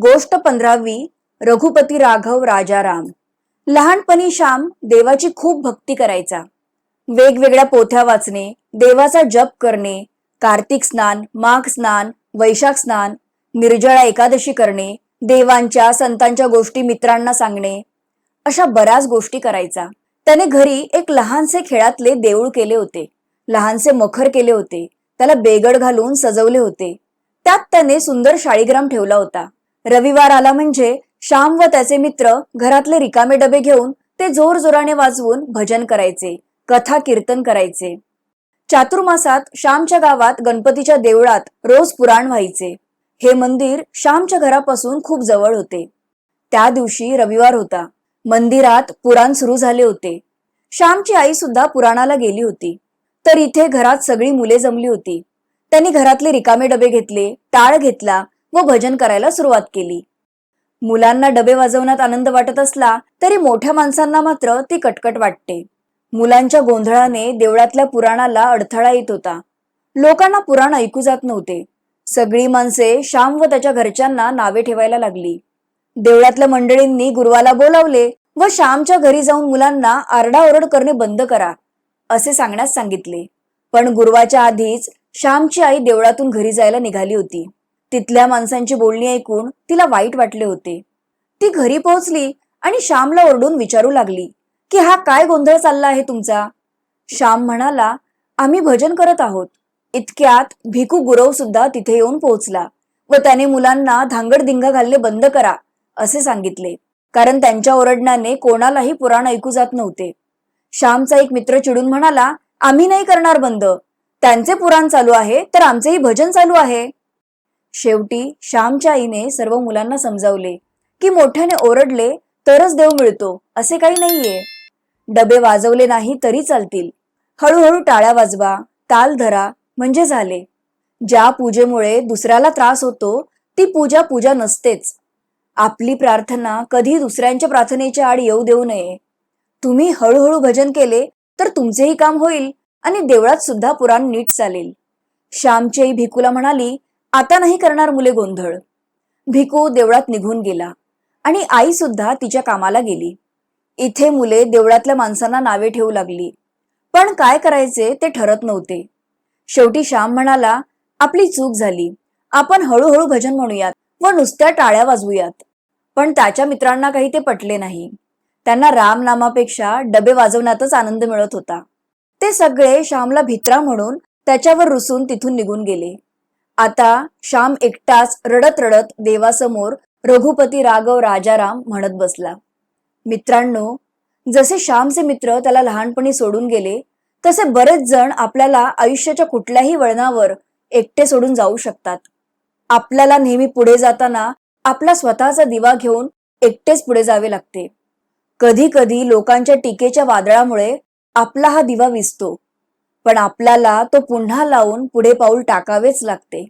गोष्ट पंधरावी रघुपती राघव राजाराम. लहानपणी श्याम देवाची खूप भक्ती करायचा. वेगवेगळ्या पोथ्या वाचणे देवाचा जप करणे कार्तिक स्नान माघ स्नान वैशाख स्नान निर्जळा एकादशी करणे देवांच्या संतांच्या गोष्टी मित्रांना सांगणे अशा बऱ्याच गोष्टी करायचा. त्याने घरी एक लहानसे खेळातले देऊळ केले होते. लहानसे मखर केले होते. त्याला बेगड घालून सजवले होते. त्यात त्याने सुंदर शाळीग्राम ठेवला होता. रविवार आला म्हणजे श्याम व त्याचे मित्र घरातले रिकामे डबे घेऊन ते जोर जोराने वाजवून भजन करायचे कथा कीर्तन करायचे. चातुर्मासात श्यामच्या गावात गणपतीच्या देवळात रोज पुराण व्हायचे. हे मंदिर श्यामच्या घरापासून खूप जवळ होते. त्या दिवशी रविवार होता. मंदिरात पुराण सुरू झाले होते. श्यामची आई सुद्धा पुराणाला गेली होती. तर इथे घरात सगळी मुले जमली होती. त्यांनी घरातले रिकामे डबे घेतले टाळ घेतला व भजन करायला सुरुवात केली. मुलांना डबे वाजवण्यात आनंद वाटत असला तरी मोठ्या माणसांना मात्र ती कटकट वाटते. मुलांच्या गोंधळाने देवळातल्या पुराणाला अडथळा येत होता. लोकांना पुराण ऐकू जात नव्हते. सगळी माणसे श्याम व त्याच्या घरच्यांना नावे ठेवायला लागली. देवळातल्या मंडळींनी गुरुवाला बोलावले व श्यामच्या घरी जाऊन मुलांना आरडाओरड करणे बंद करा असे सांगण्यास सांगितले. पण गुरुवाच्या आधीच श्यामची आई देवळातून घरी जायला निघाली होती. तिथल्या माणसांची बोलणी ऐकून तिला वाईट वाटले होते. ती घरी पोहोचली आणि श्यामला ओरडून विचारू लागली की हा काय गोंधळ चालला आहे तुमचा? श्याम म्हणाला आम्ही भजन करत आहोत. इतक्यात भिकू गुरव सुद्धा तिथे येऊन पोहोचला व त्याने मुलांना धांगडधिंगा घालणे बंद करा असे सांगितले. कारण त्यांच्या ओरडण्याने कोणालाही पुराण ऐकू जात नव्हते. श्यामचा एक मित्र चिडून म्हणाला आम्ही नाही करणार बंद. त्यांचे पुराण चालू आहे तर आमचेही भजन चालू आहे. शेवटी श्यामच्या आईने सर्व मुलांना समजावले की मोठ्याने ओरडले तरच देव मिळतो असे काही नाहीये. डबे वाजवले नाही तरी चालतील. हळूहळू टाळ्या वाजवा ताल धरा म्हणजे झाले. ज्या पूजेमुळे दुसऱ्याला त्रास होतो ती पूजा पूजा नसतेच. आपली प्रार्थना कधी दुसऱ्यांच्या प्रार्थनेच्या आड येऊ देऊ नये. तुम्ही हळूहळू भजन केले तर तुमचेही काम होईल आणि देवळात सुद्धा पुराण नीट चालेल. श्यामची आई भिकूला म्हणाली आता नाही करणार मुले गोंधळ. भिकू देवळात निघून गेला आणि आई सुद्धा तिच्या कामाला गेली. इथे मुले देवळातल्या माणसांना नावे ठेवू लागली. पण काय करायचे ते ठरत नव्हते. शेवटी श्याम म्हणाला आपली चूक झाली. आपण हळूहळू भजन म्हणूयात व नुसत्या टाळ्या वाजवूयात. पण त्याच्या मित्रांना काही ते पटले नाही. त्यांना राम नामापेक्षा डबे वाजवण्यातच आनंद मिळत होता. ते सगळे श्यामला भित्रा म्हणून त्याच्यावर रुसून तिथून निघून गेले. आता श्याम एकटाच रडत रडत देवासमोर रघुपती राघव राजाराम म्हणत बसला. मित्रांनो जसे श्यामचे मित्र त्याला लहानपणी सोडून गेले तसे बरेच जण आपल्याला आयुष्याच्या कुठल्याही वळणावर एकटे सोडून जाऊ शकतात. आपल्याला नेहमी पुढे जाताना आपला स्वतःचा दिवा घेऊन एकटेच पुढे जावे लागते. कधी कधी लोकांच्या टीकेच्या वादळामुळे आपला हा दिवा विसतो. पण आपल्याला तो पुन्हा लावून पुढे पाऊल टाकावेच लागते.